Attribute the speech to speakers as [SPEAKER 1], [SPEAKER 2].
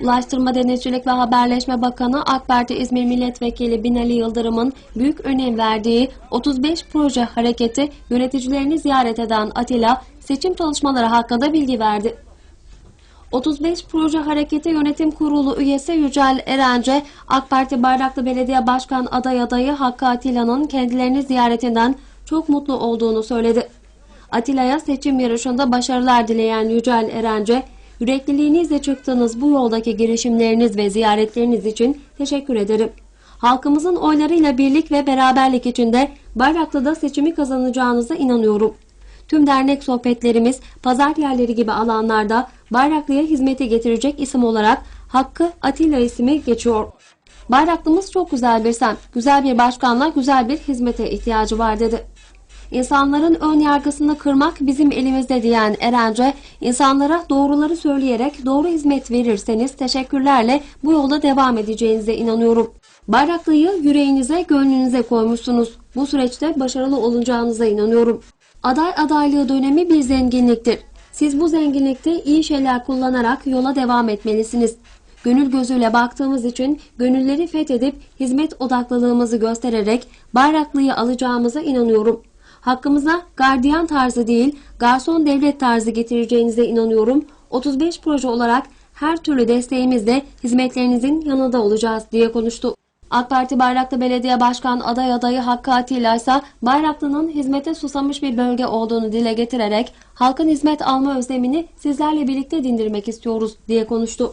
[SPEAKER 1] Ulaştırma Denizcilik ve Haberleşme Bakanı AK Parti İzmir Milletvekili Binali Yıldırım'ın büyük önem verdiği 35 proje hareketi yöneticilerini ziyaret eden Atilla seçim çalışmaları hakkında bilgi verdi. 35 Proje Hareketi Yönetim Kurulu üyesi Yücel Erence, AK Parti Bayraklı Belediye Başkan aday adayı Hakkı Atilla'nın kendilerini ziyaretinden çok mutlu olduğunu söyledi. Atilla'ya seçim yarışında başarılar dileyen Yücel Erence, yürekliliğinizle çıktığınız bu yoldaki girişimleriniz ve ziyaretleriniz için teşekkür ederim. Halkımızın oylarıyla birlik ve beraberlik içinde Bayraklı'da seçimi kazanacağınıza inanıyorum. Tüm dernek sohbetlerimiz pazar yerleri gibi alanlarda Bayraklı'ya hizmeti getirecek isim olarak Hakkı Atilla ismi geçiyor. Bayraklımız çok güzel bir semt, güzel bir başkanla güzel bir hizmete ihtiyacı var dedi. İnsanların ön yargısını kırmak bizim elimizde diyen Erence, insanlara doğruları söyleyerek doğru hizmet verirseniz teşekkürlerle bu yolda devam edeceğinize inanıyorum. Bayraklı'yı yüreğinize, gönlünüze koymuşsunuz. Bu süreçte başarılı olacağınıza inanıyorum. Aday adaylığı dönemi bir zenginliktir. Siz bu zenginlikte iyi şeyler kullanarak yola devam etmelisiniz. Gönül gözüyle baktığımız için gönülleri fethedip hizmet odaklılığımızı göstererek Bayraklı'yı alacağımıza inanıyorum. Hakkımıza gardiyan tarzı değil, garson devlet tarzı getireceğinize inanıyorum. 35 proje olarak her türlü desteğimizle hizmetlerinizin yanında olacağız diye konuştu. AK Parti Bayraklı Belediye Başkan aday adayı Hakkı Atilla ise Bayraklı'nın hizmete susamış bir bölge olduğunu dile getirerek halkın hizmet alma özlemini sizlerle birlikte dindirmek istiyoruz diye konuştu.